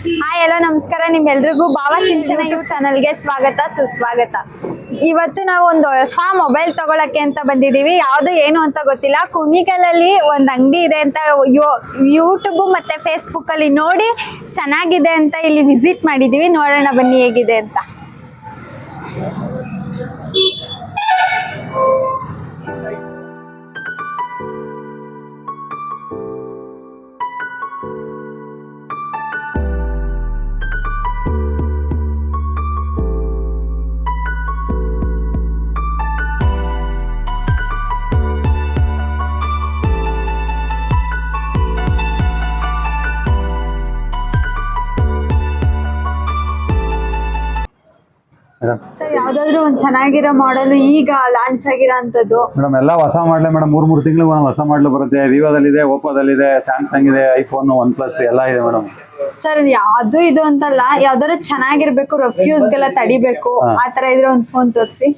Hi ಎಲ್ಲೋ ನಮಸ್ಕಾರ. ನಿಮ್ಮೆಲ್ರಿಗೂ ಭಾವ ಸಿಂಚನ ಯೂಟ್ಯೂಬ್ ಚಾನಲ್ಗೆ ಸ್ವಾಗತ, ಸುಸ್ವಾಗತ. ಇವತ್ತು ನಾವು ಒಂದು ಹೊಸ ಮೊಬೈಲ್ ತಗೊಳಕ್ಕೆ ಅಂತ ಬಂದಿದ್ದೀವಿ. ಯಾವುದು ಏನು ಅಂತ ಗೊತ್ತಿಲ್ಲ. ಕುಣಿಕಲಲ್ಲಿ ಒಂದು ಅಂಗಡಿ ಇದೆ ಅಂತ ಯೂಟ್ಯೂಬ್ ಮತ್ತೆ ಫೇಸ್ಬುಕ್ ಅಲ್ಲಿ ನೋಡಿ ಚೆನ್ನಾಗಿದೆ ಅಂತ ಇಲ್ಲಿ ವಿಸಿಟ್ ಮಾಡಿದ್ದೀವಿ. ನೋಡೋಣ ಬನ್ನಿ ಹೇಗಿದೆ ಅಂತ. ಸರ್ ಯಾವ್ದಾದ್ರು ಒಂದ್ ಚೆನ್ನಾಗಿರೋ ಮಾಡಲ್ ಈಗ ಲಾಂಚ್ ಆಗಿರೋ ಅಂತದ್ದು ಮೇಡಮ್ ಎಲ್ಲ ಹೊಸ ಮಾಡಲೇ ಮೇಡಮ್ ಮೂರ್ ಮೂರು ತಿಂಗಳು ಹೊಸ ಮಾಡಲು ಬರುತ್ತೆ. ವಿವಾದಲ್ಲಿದೆ ಓಪೋದಲ್ಲಿದೆ ಸ್ಯಾಮ್ಸಂಗ್ ಇದೆ ಐಫೋನ್ ಒನ್ ಪ್ಲಸ್ ಎಲ್ಲ ಇದೆ ಮೇಡಮ್. ಸರ್ ಅದು ಇದು ಅಂತಲ್ಲ ಯಾವ್ದಾದ್ರು ಚೆನ್ನಾಗಿರ್ಬೇಕು ರಫ್ಯೂಸ್ಗೆಲ್ಲ ತಡಿಬೇಕು ಆತರ ಆ ತರ ಇದ್ರೆ ಒಂದ್ ಫೋನ್ ತೋರಿಸಿ.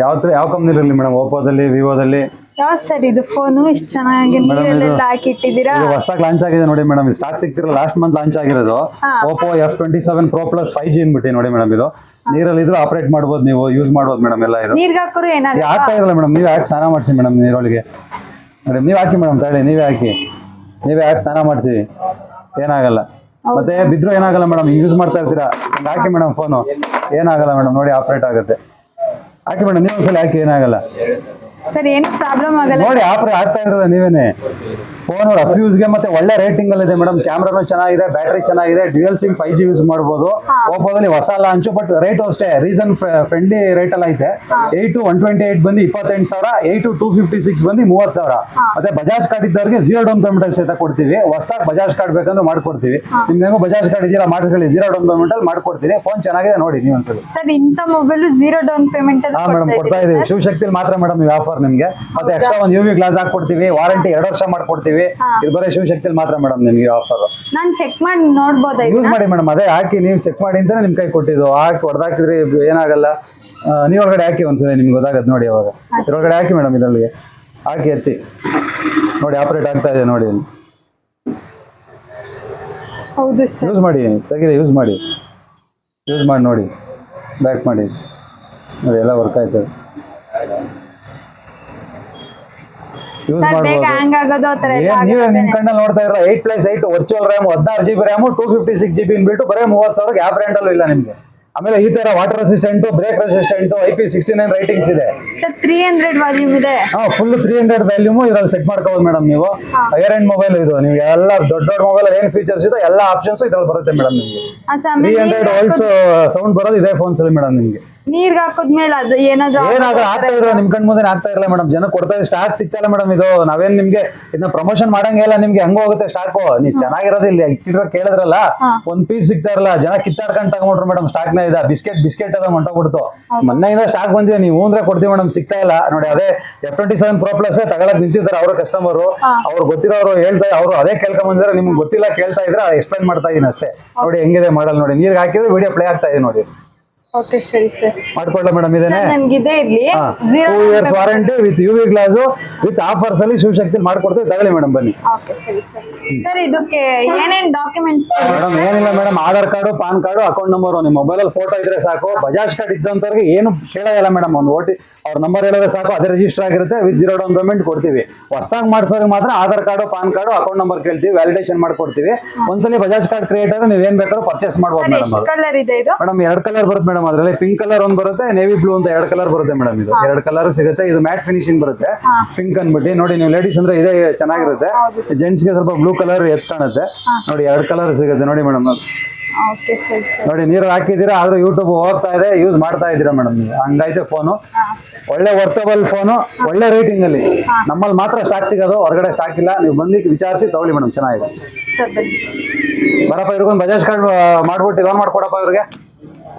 ಯಾವ ತರ ಯಾವ ಕಂಪ್ನಿ ಇರಲಿ ಮೇಡಮ್ ಓಪೋದಲ್ಲಿ ವಿವೋದಲ್ಲಿ ಯಾವ ಸರ್ ಇದು ಫೋನು ಇಷ್ಟು ಚೆನ್ನಾಗಿ Madam, ಇದು- ನೀರಲ್ಲೆಲ್ಲ ಹಾಕಿಟ್ಟಿದ್ದೀರಾ? ಇದು ಹೊಸದಾಗಿ ಲಾಂಚ್ ಆಗಿದೆ ನೋಡಿ ಮೇಡಮ್ ಸ್ಟಾಕ್ ಸಿಗ್ತಿರೋ ಲಾಸ್ಟ್ ಮಂತ್ ಲಾಂಚ್ ಆಗಿರೋದು. ಹಾ. Oppo F twenty seven pro plus five G ಅನ್ಬಿಟ್ಟು ನೋಡಿ ಮೇಡಮ್ ಇದು. ನೀರಲ್ಲಿ ಇದ್ರೂ ಆಪರೇಟ್ ಮಾಡ್ಬೋದು ನೀವು ಯೂಸ್ ಮಾಡ್ಬೋದು ಮೇಡಮ್ ಎಲ್ಲ ಇದು. ನೀರ್ಗೆ ಹಾಕೋರು ಇದು ಏನಾಗಲ್ಲ ಆಗ್ತಾ ಇರಲ್ಲ ಮೇಡಮ್ ನೀವು ಹಾಕಿ ಸ್ನಾನ ಮಾಡಿಸಿ ಮೇಡಮ್ ನೀರೊಳಗೆ? ಮೇಡಮ್ ನೀವು ಹಾಕಿ ಮೇಡಮ್ ತಗೊಳ್ಳಿ ನೀವೇ ಹಾಕಿ. ನೀವೇ ಹಾಕಿ ಸ್ನಾನ ಮಾಡಿಸಿ? ಏನಾಗಲ್ಲ. ಮತ್ತೆ ಬಿದ್ರು ಏನಾಗಲ್ಲ ಮೇಡಮ್ ಯೂಸ್ ಮಾಡ್ತಾ ಇರ್ತೀರಾ? ಹಂಗ್ ಹಾಕಿ ಮೇಡಮ್ ಫೋನು ಏನಾಗಲ್ಲ ಮೇಡಮ್ ನೋಡಿ ಆಪರೇಟ್ ಆಗುತ್ತೆ. ಹಾಕಿ ಮೇಡಮ್ ನೀವು ಒಂದ್ಸಲ ಹಾಕಿ ಏನಾಗಲ್ಲ. ಸರ್ ಏನು ಪ್ರಾಬ್ಲಮ್ ಆಗಲ್ಲ. ನೋಡಿ ಆಫರ್ ಆಗ್ತಾ ಇರೋದ ನೀವೇನೆ. ಫೋನ್ಗೆ ಮತ್ತೆ ಒಳ್ಳೆ ರೇಟಿಂಗ್ ಅಲ್ಲಿ ಇದೆ ಮೇಡಮ್ ಕ್ಯಾಮ್ರಾನು ಚೆನ್ನಾಗಿದೆ ಬ್ಯಾಟ್ರಿ ಚೆನ್ನಾಗಿದೆ dual SIM five G use ಮಾಡ್ಬೋದು. ಓಪೋದಲ್ಲಿ ಹೊಸ ಲಾಂಚ್ ಬಟ್ ರೇಟ್ ಅಷ್ಟೇ ರೀಸನ್ ಫ್ರೆಂಡ್ಲಿ ರೇಟ್ ಅಲ್ಲಿ ಐತೆ. ಏಟ್ ಒನ್ ಟ್ವೆಂಟಿ ಏಟ್ ಬಂದು ಇಪ್ಪತ್ತೆಂಟು ಸಾವಿರ ಏಟ್ ಟೂ ಫಿಫ್ಟಿ ಸಿಕ್ಸ್ ಬಂದು ಮೂವತ್ತು ಸಾವಿರ. ಮತ್ತೆ ಬಜಾಜ್ ಕಾರ್ಡ್ ಇದ್ದವರಿಗೆ ಜೀರೋ ಡೌನ್ ಪೇಮೆಂಟ್ ಅಲ್ಲಿ ಸಹಿತ ಕೊಡ್ತೀವಿ. ಹೊಸದಾಗಿ ಬಜಾಜ್ ಕಾರ್ಡ್ ಬೇಕಂದ್ರೆ ಮಾಡ್ಕೊಡ್ತೀವಿ. ನಿಮ್ಗೆ ಬಜಾಜ್ ಕಾರ್ಡ್ ಇದೆಯಲ್ಲ ಮಾಡಿಸ್ಕೊಳ್ಳಿ ಜೀರೋ ಡೌನ್ ಪೇಮೆಂಟ್ ಅಲ್ಲಿ ಮಾಡ್ಕೊಡ್ತೀವಿ ಫೋನ್ ಚೆನ್ನಾಗಿದೆ ನೋಡಿ ನೀವು ಒಂದ್ಸಲ. ಸರ್ ಇಂಥ ಮೊಬೈಲ್ ಜೀರೋ ಡೌನ್ ಪೇಮೆಂಟ್ ಹಾ ಮೇಡಮ್ ಕೊಡ್ತಾ ಇದೀವಿ. ಶಿವಶಕ್ತಿಲಿ ಮಾತ್ರ ಮೇಡಮ್ ಈ ಆಫರ್ ನಿಮ್ಗೆ. ಮತ್ತೆ ಎಕ್ಸ್ಟ್ರಾ ಒಂದು ಯು ವಿ ಗ್ಲಾಸ್ ಹಾಕೊಡ್ತೀವಿ ವಾರಂಟಿ ಎರಡು ವರ್ಷ ಮಾಡ್ಕೊಡ್ತೀವಿ. ಹಾ. ಇದು ಬರೀ ಶಿವಶಕ್ತಿಲಿ ಮಾತ್ರ ಮೇಡಮ್ ನಿಮ್ಗೆ ಆಫರ್ ನಾನು ಚೆಕ್ ಮಾಡಿ ನೋಡ್ಬೋದಾ ಯೂಸ್ ಇದನ್ನ ಮಾಡಿ ಮೇಡಮ್ ಅದೇ ಹಾಕಿ ನೀವು ಚೆಕ್ ಮಾಡಿ ಅಂತಾನೆ ನಿಮ್ ಕೈ ಕೊಟ್ಟಿದ್ದು. ಹಾಕಿ ಹೊಡೆದಾಕಿದ್ರೆ ಏನಾಗಲ್ಲ. ಆ, ನೀವ್ ಒಳಗಡೆ ಹಾಕಿ ಒಂದ್ಸಲ ನಿಮ್ಗೆ ಗೊತ್ತಾಗತ್ತೆ ನೋಡಿ ಅವಾಗ. ಇದ್ರೊಳಗಡೆ ಹಾಕಿ ಮೇಡಮ್ ಇದರಲ್ಲಿ. ಹಾಕಿ ಎತ್ತಿ. ನೋಡಿ ಆಪರೇಟ್ ಆಗ್ತಾ ಇದೆ ನೋಡಿ. ಹೌದು ಸರ್ ಯೂಸ್ ಮಾಡಿ. ತೆಗೀರಿ ಯೂಸ್ ಮಾಡಿ. ಯೂಸ್ ಮಾಡಿ ನೋಡಿ. ಬ್ಯಾಕ್ ಮಾಡಿ. ನೋಡಿ ಎಲ್ಲ ವರ್ಕ್ ಆಯ್ತದೆ ಸರ್ ಬೇಗ ಮಾಡ್ಬೋದು. ಹ್ಯಾಂಗ್ ಆಗೋದು ಆ ಥರ ಎಲ್ಲ ಏನ್ ನೀವೇ ಆಗುತ್ತೆ. ಕಣ್ಣಲ್ಲಿ ನೋಡ್ತಾ ಇರಲ್ಲ eight plus eight virtual RAM ಹದಿನಾರು G B RAM two fifty six G B ಬಿಟ್ಟು ಬರೀ ಮೂವತ್ತು ಇಲ್ಲ ನಿಮ್ಗೆ. ಆಮೇಲೆ ಈ ತರ water resistant break resistant I P sixty nine ratings ಇದೆ. ಸರ್ ತ್ರೀ ಹಂಡ್ರೆಡ್ ವಾಲ್ಯೂಮ್ ಇದೆ. ಹಾ ಫುಲ್ ತ್ರೀ ಹಂಡ್ರೆಡ್ ವ್ಯಾಲ್ಯೂಮು ಇದ್ರಲ್ಲಿ ಸೆಟ್ ಮಾಡ್ಕೋಬೋದು ಮೇಡಮ್ ನೀವು. ಹಾ. ಏರ್ ಎಂಡ್ ಮೊಬೈಲ್ ಇದು. ನೀವು ಎಲ್ಲ ದೊಡ್ಡ ದೊಡ್ಡ ಮೊಬೈಲ್ ಏನ್ ಫೀಚರ್ಸ್ ಇದೆ ಎಲ್ಲ ಆಪ್ಷನ್ಸ್ ಇದ್ರಲ್ಲಿ ಬರುತ್ತೆ ಮೇಡಮ್ ನಿಮ್ಗೆ. ಆ ತ್ರೀ ಸಮಯ ಹಂಡ್ರೆಡ್ ವೋಲ್ಟ್ಸ್ ಸೌಂಡ್ ಬರೋದು ಇದೇ ಫೋನ್ಸ್ ಅಲ್ಲಿ ಮೇಡಮ್ ನಿಮ್ಗೆ. ನೀರ್ಗ್ ಹಾಕುದ್ಮೇಲೆ ಅದು ಏನಾದ್ರು ಏನಾದ್ರೂ ಆಗ್ತಾ ಇದ್ರೆ ನಿಮ್ ಕಣ್ ಮುಂದೆ ಆಗ್ತಾ ಇರಲ್ಲ ಮೇಡಮ್. ಜನ ಕೊಡ್ತಾ ಇದೆ ಸ್ಟಾಕ್ ಸಿಗ್ತಾ ಇಲ್ಲ ಮೇಡಮ್ ಇದು. ನಾವೇನ್ ನಿಮ್ಗೆ ಇದನ್ನ ಪ್ರಮೋಷನ್ ಮಾಡಂಗೇ ಇಲ್ಲ ನಿಮ್ಗೆ ಹಂಗ ಹೋಗುತ್ತೆ ಸ್ಟಾಕ್? ನೀವ್ ಚೆನ್ನಾಗಿರೋದು ಇಲ್ಲಿ. ಇಟ್ಟಿರೋ ಕೇಳಿದ್ರಲ್ಲ. ಒಂದ್ ಪೀಸ್ ಸಿಗ್ತಾ ಇರಲ್ಲ. ಜನ ಕಿತ್ತಾಡ್ಕೊಂಡ್ ತಗೊಂಡ್ರು ಮೇಡಮ್ ಸ್ಟಾಕ್ನ ಇದ. ಬಿಸ್ಕೆಟ್ ಬಿಸ್ಕೆಟ್ ಅದ ಹೊಂಟೋಗ್ಬಿಡ್ತು ಮೊನ್ನೆಯಿಂದ ಸ್ಟಾಕ್ ಬಂದಿದೆ. ನೀವು ಅಂದ್ರೆ ಕೊಡ್ತೀವಿ ಮೇಡಮ್ ಸಿಗ್ತಾ ಇಲ್ಲ. ನೋಡಿ ಅದೇ F twenty seven pro plus ತಗೊಳಕ್ ನಿಂತಿದ್ದಾರೆ ಅವ್ರ ಕಸ್ಟಮರ್. ಅವ್ರು ಗೊತ್ತಿರೋರು ಹೇಳ್ತಾ ಅವರು ಅದೇ ಕೇಳ್ಕೊಂಡ್ ಬಂದಿದ್ರೆ ನಿಮ್ಗೆ ಗೊತ್ತಿಲ್ಲ ಕೇಳ್ತಾ ಇದ್ರೆ ಎಕ್ಸ್ಪ್ಲೈನ್ ಮಾಡ್ತಾ ಇದೀನಿ ಅಷ್ಟೇ. ನೋಡಿ ಹೆಂಗಿದೆ ಮಾಡಲ್ ನೋಡಿ. ನೀರ್ಗೆ ಹಾಕಿದ್ರೆ ವಿಡಿಯೋ ಪ್ಲೇ ಆಗ್ತಾ ಇದೆ ನೋಡಿ. ಓಕೆ ಸರಿ ಸರ್. ಮಾಡ್ಕೊಳ್ಳ ಮೇಡಮ್ ಇದೇನೆ? ಇದೇ ಇರ್ಲಿ. Two years warranty with U V glass with offers ಅಲ್ಲಿ ಶಿವಶಕ್ತಿ ಮಾಡ್ಕೊಡ್ತೀವಿ ತಗೊಳ್ಳಿ ಮೇಡಮ್ ಬನ್ನಿ. ಓಕೆ ಸರಿ ಸರ್. ಸರ್ ಇದಕ್ಕೆ ಏನೇನ್ ಡಾಕ್ಯುಮೆಂಟ್ಸ್ ಮೇಡಮ್ ಏನಿಲ್ಲ madam Aadhaar card PAN card account number ನಿಮ್ಮ ಮೊಬೈಲ್ ಅಲ್ಲಿ ಫೋಟೋ ಇದ್ರೆ ಸಾಕು. ಬಜಾಜ್ ಕಾರ್ಡ್ ಇದ್ದಂತವ್ರಿಗೆ ಏನು ಕೇಳೋದಿಲ್ಲ ಮೇಡಮ್ ಒಂದು ಓಟಿ ಅವ್ರ ನಂಬರ್ ಹೇಳಿದ್ರೆ ಸಾಕು ಅದೇ ರಿಜಿಸ್ಟರ್ ಆಗಿರುತ್ತೆ ವಿತ್ ಜೀರೋ ಡೌನ್ ಪೇಮೆಂಟ್ ಕೊಡ್ತೀವಿ. ಹೊಸದಾಗಿ ಮಾಡಿಸೋರಿಗೆ ಮಾತ್ರ Aadhaar card PAN card account number ಕೇಳ್ತೀವಿ ವ್ಯಾಲಿಡೇಷನ್ ಮಾಡ್ಕೊಡ್ತೀವಿ. ಒಂದ್ಸಲಿ ಬಜಾಜ್ ಕಾರ್ಡ್ ಕ್ರಿಯೇಟ್ ಆದ್ರೆ ನೀವು ಏನ್ ಬೇಕಾದ್ರೂ ಪರ್ಚೇಸ್ ಮಾಡ್ಬೋದು ಮೇಡಮ್ ಮೇಡಮ್ ಎರಡು ಕಲರ್ ಬರುತ್ತೆ ಮೇಡಮ್ ಅದರಲ್ಲಿ ಪಿಂಕ್ ಕಲರ್ ಒಂದು ಬರುತ್ತೆ ನೇವಿ ಬ್ಲೂ ಅಂತ ಎರಡು ಕಲರ್ ಬರುತ್ತೆ ಮೇಡಮ್ ಇದು. ಎರಡು ಕಲರ್ ಸಿಗುತ್ತೆ ಇದು ಮ್ಯಾಟ್ ಫಿನಿಶಿಂಗ್ ಬರುತ್ತೆ. ಪಿಂಕ್ ಅನ್ಬಿಟ್ಟು ನೋಡಿ ನೀವು ಲೇಡೀಸ್ ಅಂದ್ರೆ ಇದೇ ಚೆನ್ನಾಗಿರುತ್ತೆ. ಜೆಂಟ್ಸ್ಗೆ ಸ್ವಲ್ಪ ಬ್ಲೂ ಕಲರ್ ಎತ್ ಕಾಣುತ್ತೆ. ನೋಡಿ ಎರಡು ಕಲರ್ ಸಿಗುತ್ತೆ ನೋಡಿ ಮೇಡಮ್ ನೋಡಿ ನೀರು ಹಾಕಿದೀರಾ ಆದ್ರೂ ಯೂಟ್ಯೂಬ್ ಹೋಗ್ತಾ ಇದೆ ಯೂಸ್ ಮಾಡ್ತಾ ಇದ್ದೀರಾ ಮೇಡಮ್ ನೀವು. ಹಂಗೈತೆ ಫೋನು ಒಳ್ಳೆ ವರ್ತಬಲ್ ಫೋನು ಒಳ್ಳೆ ರೇಟಿಂಗ್ ಅಲ್ಲಿ. ನಮ್ಮಲ್ಲಿ ಮಾತ್ರ ಸ್ಟಾಕ್ ಸಿಗೋದು ಹೊರಗಡೆ ಸ್ಟಾಕ್ ಇಲ್ಲ. ನೀವು ಬಂದು ವಿಚಾರಿಸಿ ತಗೊಳ್ಳಿ ಮೇಡಮ್ ಚೆನ್ನಾಗಿದೆ. ಬರಪ್ಪ ಇವ್ರಿಗೊಂದು ಬಜಾಜ್ ಕಾರ್ಡ್ ಮಾಡ್ಬಿಟ್ಟು ಲೋನ್ ಮಾಡ್ಕೊಡಪ್ಪ ಇವ್ರಿಗೆ.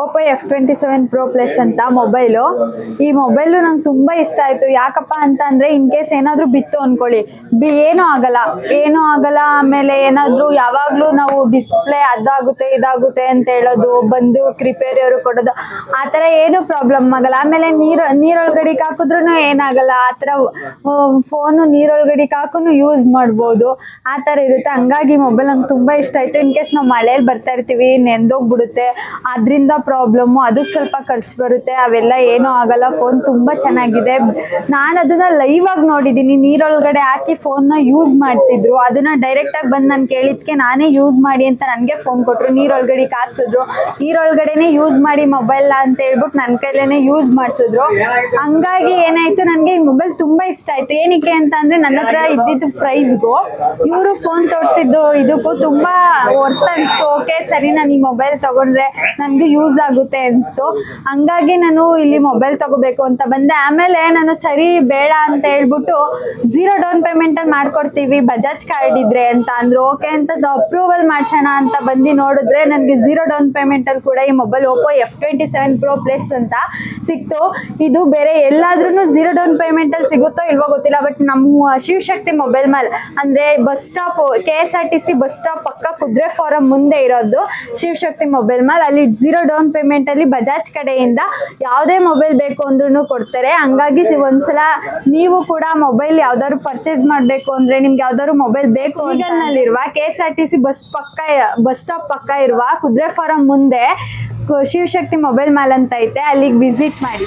Oppo F twenty seven pro plus ಅಂತ ಮೊಬೈಲು ಈ ಮೊಬೈಲು ನಂಗೆ ತುಂಬ ಇಷ್ಟ ಆಯಿತು. ಯಾಕಪ್ಪ ಅಂತ ಅಂದರೆ ಇನ್ ಕೇಸ್ ಏನಾದರೂ ಬಿತ್ತು ಅಂದ್ಕೊಳ್ಳಿ ಬಿ, ಏನೂ ಆಗಲ್ಲ. ಏನೂ ಆಗಲ್ಲ, ಆಮೇಲೆ ಏನಾದರೂ ಯಾವಾಗಲೂ ನಾವು ಡಿಸ್ಪ್ಲೇ ಅದಾಗುತ್ತೆ, ಇದಾಗುತ್ತೆ ಅಂತ ಹೇಳೋದು, ಬಂದು ರಿಪೇರಿಯವರು ಕೊಡೋದು, ಆ ಥರ ಏನೂ ಪ್ರಾಬ್ಲಮ್ ಆಗಲ್ಲ. ಆಮೇಲೆ ನೀರು, ನೀರೊಳಗಡೆ ಹಾಕಿದ್ರೂ ಏನಾಗಲ್ಲ. ಆ ಥರ ಫೋನು ನೀರೊಳಗಡೆ ಹಾಕೂ ಯೂಸ್ ಮಾಡ್ಬೋದು. ಆ ಥರ ಇರುತ್ತೆ. ಹಂಗಾಗಿ ಮೊಬೈಲ್ ನಂಗೆ ತುಂಬ ಇಷ್ಟ ಆಯಿತು. ಇನ್ ಕೇಸ್ ನಾವು ಮಳೇಲಿ ಬರ್ತಾ ಇರ್ತೀವಿ, ನೆಂದೋಗ್ಬಿಡುತ್ತೆ. ಅದರಿಂದ ಪ್ರಾಬ್ಲಮ್ಮು, ಅದಕ್ಕೆ ಸ್ವಲ್ಪ ಖರ್ಚು ಬರುತ್ತೆ, ಅವೆಲ್ಲ ಏನೂ ಆಗಲ್ಲ ಫೋನ್ ತುಂಬ ಚೆನ್ನಾಗಿದೆ. ನಾನು ಅದನ್ನ ಲೈವ್ ಆಗಿ ನೋಡಿದ್ದೀನಿ ನೀರೊಳಗಡೆ ಹಾಕಿ ಫೋನ್ನ ಯೂಸ್ ಮಾಡ್ತಿದ್ರು. ಅದನ್ನ ಡೈರೆಕ್ಟಾಗಿ ಬಂದು ನಾನು ಕೇಳಿದ್ಕೆ ನಾನೇ ಯೂಸ್ ಮಾಡಿ ಅಂತ ನನಗೆ ಫೋನ್ ಕೊಟ್ಟರು ನೀರೊಳಗಡೆ ಹಾಕ್ಸಿದ್ರು ನೀರೊಳಗಡೆನೆ ಯೂಸ್ ಮಾಡಿ ಮೊಬೈಲ್ ಅಂತ ಹೇಳ್ಬಿಟ್ಟು ನನ್ನ ಕೈಲೇನೆ ಯೂಸ್ ಮಾಡಿಸಿದ್ರು. ಹಂಗಾಗಿ ಏನಾಯ್ತು, ನನಗೆ ಈ ಮೊಬೈಲ್ ತುಂಬ ಇಷ್ಟ ಆಯ್ತು. ಏನಕ್ಕೆ ಅಂತ ನನ್ನ ಹತ್ರ ಇದ್ದಿದ್ದು ಪ್ರೈಸ್ಗೂ ಇವರು ಫೋನ್ ತೋರಿಸಿದ್ದು ಇದಕ್ಕೂ ತುಂಬ ವರ್ತ್ ಅನಿಸ್ತು. ಓಕೆ ಸರಿ ನಾನು ಈ ಮೊಬೈಲ್ ತಗೊಂಡ್ರೆ ನನಗೆ ಯೂಸ್ ಆಗುತ್ತೆ ಅನಿಸ್ತು. ಹಂಗಾಗಿ ನಾನು ಇಲ್ಲಿ ಮೊಬೈಲ್ ತಗೋಬೇಕು ಅಂತ ಬಂದೆ. ಆಮೇಲೆ ನಾನು ಸರಿ ಬೇಡ ಅಂತ ಹೇಳ್ಬಿಟ್ಟು ಝೀರೋ ಡೌನ್ ಪೇಮೆಂಟ್ ಅಲ್ಲಿ ಮಾಡ್ಕೊಡ್ತೀವಿ. ಬಜಾಜ್ ಕಾರ್ಡ್ ಇದ್ರೆ ಅಂತ ಅಂದ್ರು. ಓಕೆ ಅಂತ ಅಪ್ರೂವಲ್ ಮಾಡ್ಸೋಣ ಅಂತ ಬಂದು ನೋಡಿದ್ರೆ ನನಗೆ ಝೀರೋ ಡೌನ್ ಪೇಮೆಂಟ್ ಅಲ್ಲಿ ಕೂಡ ಈ mobile Oppo F twenty seven pro plus ಅಂತ ಸಿಕ್ತು. ಇದು ಬೇರೆ ಎಲ್ಲಾದ್ರೂ ಝೀರೋ ಡೌನ್ ಪೇಮೆಂಟ್ ಅಲ್ಲಿ ಸಿಗುತ್ತೋ ಇಲ್ವೋ ಗೊತ್ತಿಲ್ಲ. ಬಟ್ ನಮ್ಮ ಶಿವಶಕ್ತಿ ಮೊಬೈಲ್ ಮೇಲೆ ಅಂದ್ರೆ bus stop K S R T C bus stop ಪಕ್ಕ ಕುದುರೆ ಫಾರಂ ಮುಂದೆ ಇರೋದು. Shivashakti mobile mall. ಅಲ್ಲಿ ಜೀರೋ ಡೌನ್ ಪೇಮೆಂಟ್ ಅಲ್ಲಿ ಬಜಾಜ್ ಕಡೆಯಿಂದ ಯಾವುದೇ ಮೊಬೈಲ್ ಬೇಕು ಅಂದ್ರೂ ಕೊಡ್ತಾರೆ. ಹಂಗಾಗಿ ಒಂದ್ಸಲ ನೀವು ಕೂಡ ಮೊಬೈಲ್ ಯಾವ್ದಾದ್ರು ಪರ್ಚೇಸ್ ಮಾಡಬೇಕು ಅಂದ್ರೆ ನಿಮ್ಗೆ ಯಾವ್ದಾದ್ರು ಮೊಬೈಲ್ ಬೇಕು ನಲ್ಲಿರುವ K S R T C bus ಪಕ್ಕ ಬಸ್ ಸ್ಟಾಪ್ ಪಕ್ಕ ಇರುವ ಕುದುರೆ ಫಾರಂ ಮುಂದೆ ಶಿವಶಕ್ತಿ ಮೊಬೈಲ್ ಮಾಲ್ ಅಂತ ಐತೆ. ಅಲ್ಲಿಗೆ ವಿಸಿಟ್ ಮಾಡಿ.